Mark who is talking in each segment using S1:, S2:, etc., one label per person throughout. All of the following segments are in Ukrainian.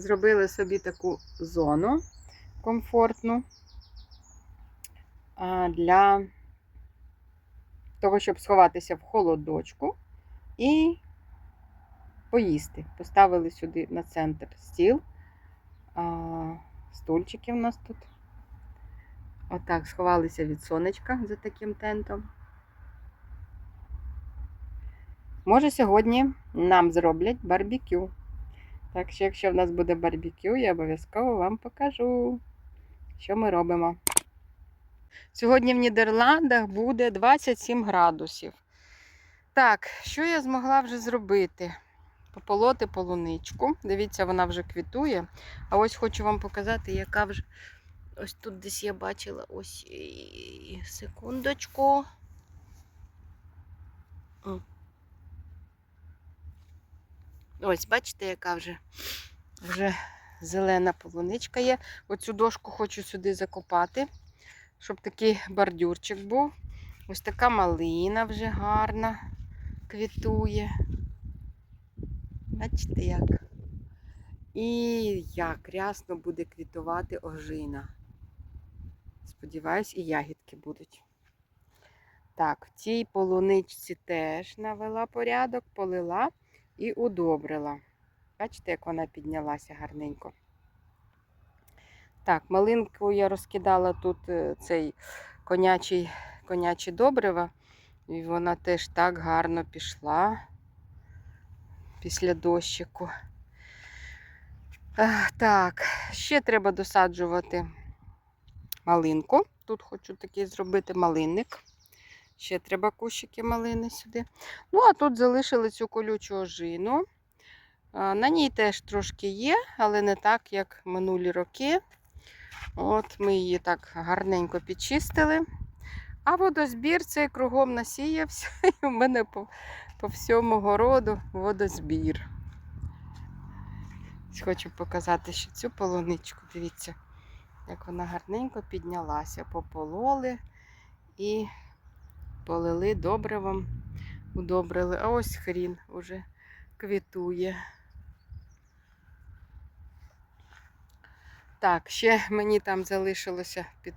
S1: зробили собі таку зону комфортну для того, щоб сховатися в холодочку і поїсти. Поставили сюди на центр стіл. Стульчики в нас тут. Отак, сховалися від сонечка за таким тентом. Може, сьогодні нам зроблять барбекю. Так що, якщо в нас буде барбекю, я обов'язково вам покажу, що ми робимо. Сьогодні в Нідерландах буде 27 градусів. Так, що я змогла вже зробити? Пополоти полуничку. Дивіться, вона вже квітує. А ось хочу вам показати, яка вже. Ось тут десь я бачила ось секундочку. Ось, бачите, яка вже, вже зелена полуничка є. Оцю дошку хочу сюди закопати, щоб такий бордюрчик був. Ось така малина вже гарна квітує. Бачите як? І як рясно буде квітувати ожина. Сподіваюсь, і ягідки будуть. Так, в цій полуничці теж навела порядок, полила і удобрила. Бачите, як вона піднялася гарненько. Так, малинку я розкидала тут е, цей конячий, конячі добрива, і вона теж так гарно пішла після дощику. Так, ще треба досаджувати малинку. Тут хочу такий зробити малинник. Ще треба кущики малини сюди. Ну, а тут залишили цю колючу ожину. На ній теж трошки є, але не так, як минулі роки. От Ми її так гарненько підчистили. А водозбір цей кругом насіявся, і в мене по, по всьому городу водозбір. Хочу показати ще цю полуничку. Дивіться, як вона гарненько піднялася. Попололи і полили добривом, удобрили. А ось хрін уже квітує. Так, ще мені там залишилося під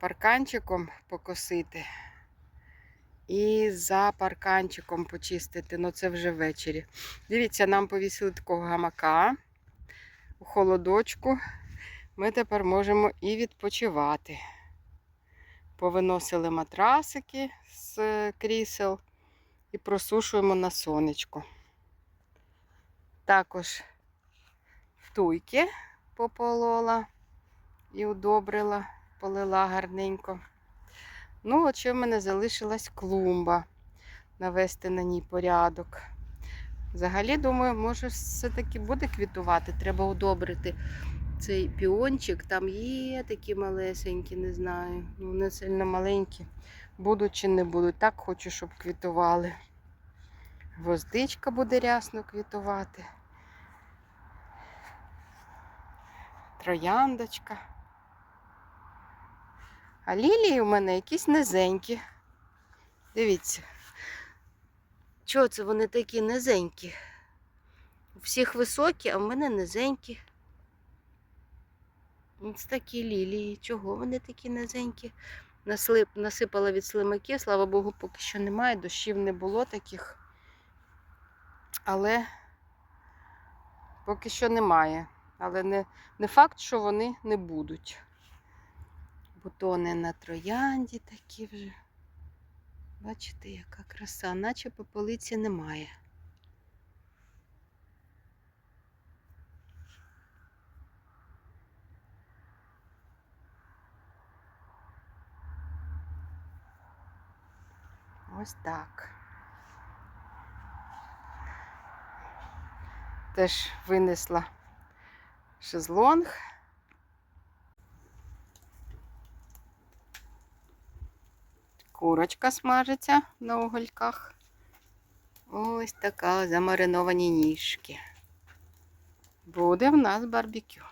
S1: парканчиком покосити. І за парканчиком почистити, ну це вже ввечері. Дивіться, нам повісили такого гамака у холодочку. Ми тепер можемо і відпочивати. Повиносили матрасики з е, крісел і просушуємо на сонечку. Також туйки пополола і удобрила, полила гарненько. Ну, от ще в мене залишилась клумба. Навести на ній порядок. Взагалі, думаю, може, все-таки буде квітувати. Треба удобрити цей піончик. Там є такі малесенькі, не знаю. Ну, не сильно маленькі. Будуть чи не будуть. Так хочу, щоб квітували. Гвоздичка буде рясно квітувати. Трояндочка. А лілії у мене якісь низенькі. Дивіться. Чого це вони такі низенькі? У всіх високі, а в мене низенькі. Ось такі лілії. Чого вони такі низенькі? Наслип, насипала від слимаків, слава Богу, поки що немає, дощів не було таких. Але поки що немає. Але не, не факт, що вони не будуть. Бутони на троянді такі вже. Бачите, яка краса, наче попелиці немає. Ось так. Теж винесла шезлонг. Курочка смажиться на угольках. Ось така замариновані ніжки. Буде в нас барбекю.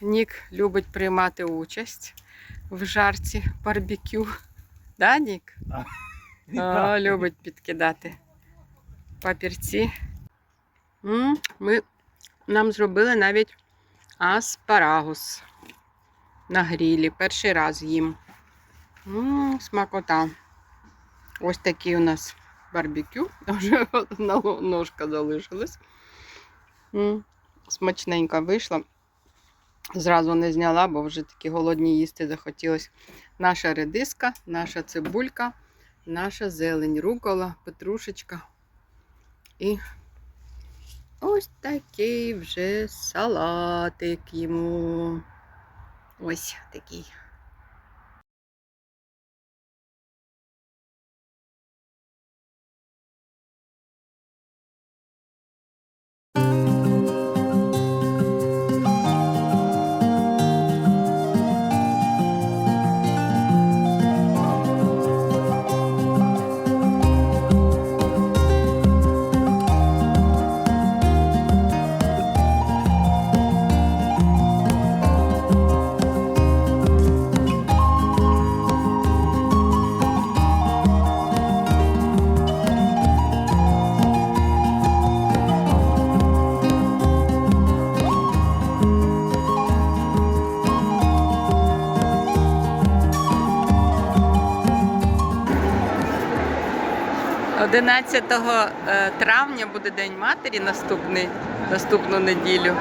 S1: Нік любить приймати участь в жарці барбекю. Да, Нік?
S2: А,
S1: любить підкидати папірці. Ми, нам зробили навіть аспарагус на грілі. Перший раз їм. Смакота. Ось такий у нас барбекю. Вже одна ножка залишилась. Смачненько вийшло. Зразу не зняла, бо вже такі голодні їсти захотілось. Наша редиска, наша цибулька, наша зелень, рукола, петрушечка. І ось такий вже салатик йому. Ось такий. – 11 е, травня буде День матері наступний, наступну неділю.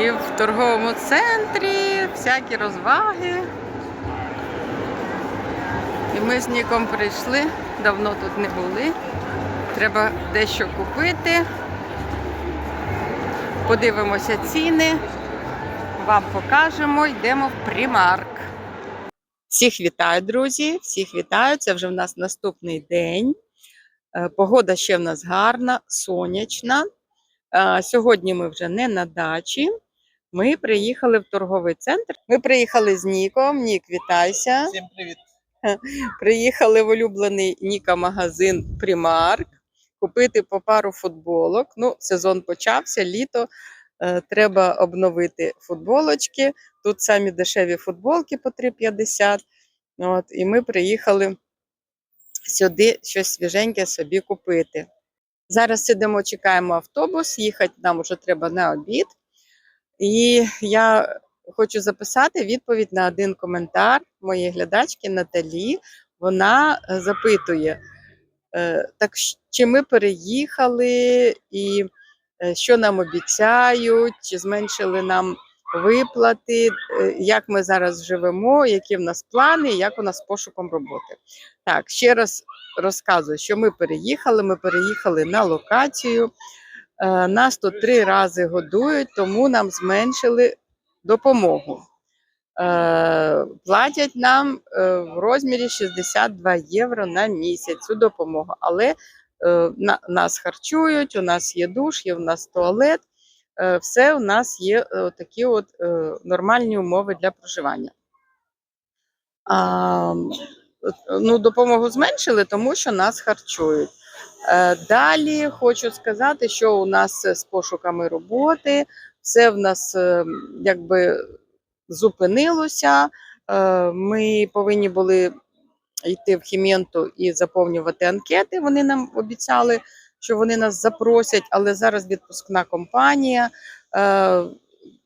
S1: І в торговому центрі всякі розваги. І ми з Ніком прийшли, давно тут не були. Треба дещо купити. Подивимося ціни, вам покажемо, йдемо в примарк. Всіх вітаю, друзі! Всіх вітаю! Це вже в нас наступний день. Е, Погода ще в нас гарна, сонячна. Е, Сьогодні ми вже не на дачі. Ми приїхали в торговий центр. Ми приїхали з Ніком. Нік, вітайся.
S2: Всім привіт.
S1: Приїхали в улюблений Ніка магазин Primark купити по пару футболок. Ну, сезон почався, літо. е, Треба обновити футболочки. Тут самі дешеві футболки по 3,50. От, і ми приїхали сюди щось свіженьке собі купити. Зараз сидимо, чекаємо автобус, їхати нам вже треба на обід. І я хочу записати відповідь на один коментар моєї глядачки Наталі. Вона е, запитує, е, так чи ми переїхали, і е, що нам обіцяють, чи зменшили нам виплати, е, як ми зараз живемо, які в нас плани, як у нас пошуком роботи. Так, ще раз розказую, що ми переїхали. Ми переїхали на локацію. Е, Нас тут три рази годують, тому нам зменшили допомогу. Е, Платять нам в розмірі 62 євро на місяць цю допомогу. Але нас харчують, у нас є душ, є у нас туалет. Е, Все у нас є е, такі от е, нормальні умови для проживання. А, ну, допомогу зменшили, тому що нас харчують. Далі хочу сказати, що у нас з пошуками роботи, все в нас якби зупинилося. Ми повинні були йти в Хіменту і заповнювати анкети. Вони нам обіцяли, що вони нас запросять, але зараз відпускна компанія. Е,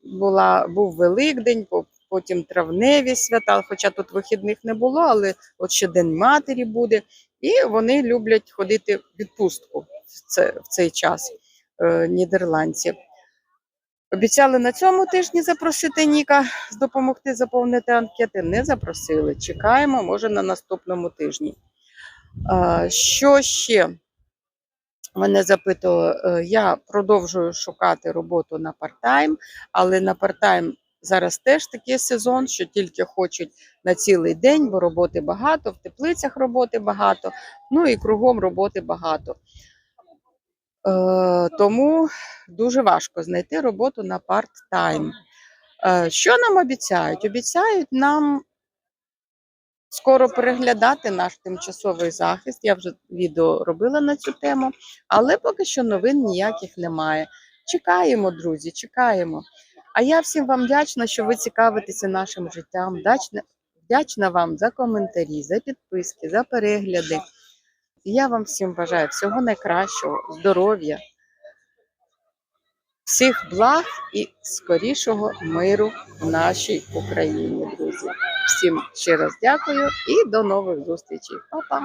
S1: Була, був Великдень, потім травневі свята, хоча тут вихідних не було, але от ще День матері буде. І вони люблять ходити в відпустку в, це, в цей час е, нідерландці. Обіцяли на цьому тижні запросити Ніка допомогти заповнити анкети. Не запросили. Чекаємо, може, на наступному тижні. Що ще? Мене запитували, е, я продовжую шукати роботу на парт-тайм, але на парт-тайм зараз теж такий сезон, що тільки хочуть на цілий день, бо роботи багато, в теплицях роботи багато, ну і кругом роботи багато. Е, тому дуже важко знайти роботу на парт-тайм. Е, що нам обіцяють? Обіцяють нам скоро переглядати наш тимчасовий захист. Я вже відео робила на цю тему, але поки що новин ніяких немає. Чекаємо, друзі, чекаємо. А я всім вам вдячна, що ви цікавитеся нашим життям. Вдячна, вдячна вам за коментарі, за підписки, за перегляди. Я вам всім бажаю всього найкращого, здоров'я, всіх благ і скорішого миру в нашій Україні, друзі. Всім ще раз дякую і до нових зустрічей. Па-па!